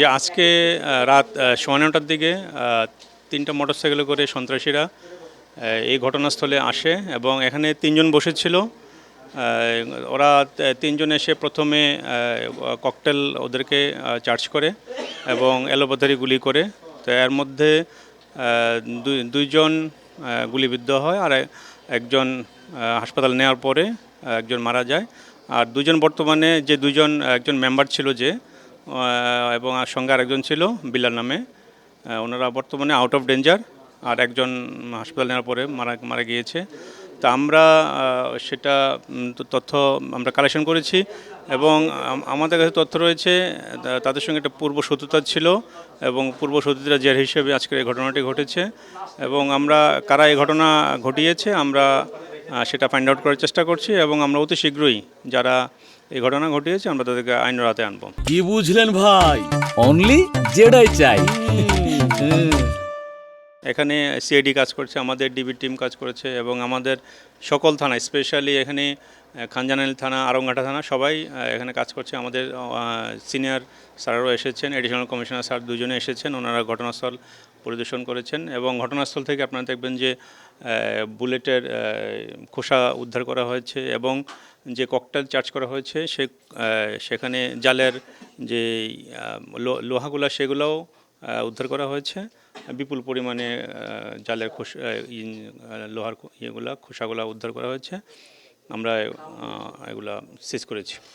যে আজকে রাত সোয়া নটার দিকে তিনটা মোটরসাইকেলে করে সন্ত্রাসীরা এই ঘটনাস্থলে আসে এবং এখানে তিনজন বসেছিল। ওরা তিনজন এসে প্রথমে ককটেল ওদেরকে চার্জ করে এবং এলোপাথারি গুলি করে। তো এর মধ্যে দুই- দুইজন গুলিবিদ্ধ হয় আর একজন হাসপাতাল নেওয়ার পরে একজন মারা যায়। আর দুজন বর্তমানে যে দুজন একজন মেম্বার ছিল যে এবং আর সঙ্গে আরেকজন ছিল বিল্লাল নামে। ওনারা বর্তমানে আউট অফ ডেঞ্জার আর একজন হাসপাতাল নেওয়ার পরে মারা মারা গিয়েছে। তা আমরা সেটা তথ্য আমরা কালেকশন করেছি এবং আমাদের কাছে তথ্য রয়েছে তাদের সঙ্গে একটা পূর্ব শত্রুতা ছিল এবং পূর্ব শত্রুতার জের হিসেবে আজকের এই ঘটনাটি ঘটেছে। এবং আমরা, কারা এই ঘটনা ঘটিয়েছে, আমরা সেটা ফাইন্ড আউট করার চেষ্টা করছি এবং আমরা অতি শীঘ্রই যারা এই ঘটনা ঘটিয়েছে আমরা তাদেরকে আইনের রাতে আনব। কি বুঝলেন ভাই? অনলি যেটাই চাই। এখানে সিআইডি কাজ করছে আমাদের ডিবি টিম কাজ করেছে এবং আমাদের সকল থানা স্পেশালি এখানে খানজানাইল থানা আরংঘাটা থানা, সবাই এখানে কাজ করছে। আমাদের সিনিয়র স্যারও এসেছেন এডিশনাল কমিশনার স্যার দুজনে এসেছেন, ওনারা ঘটনাস্থল পরিদর্শন করেছেন এবং ঘটনাস্থল থেকে আপনারা দেখবেন যে বুলেটের খোসা উদ্ধার করা হয়েছে এবং যে ককটেল চার্জ করা হয়েছে, সে সেখানে জালের যে লোহাগুলা, সেগুলোও উদ্ধার করা হয়েছে। বিপুল পরিমাণে জালের খোস লোহার ইয়েগুলা, খোসাগুলা উদ্ধার করা হয়েছে। আমরা এগুলা শেষ করেছি।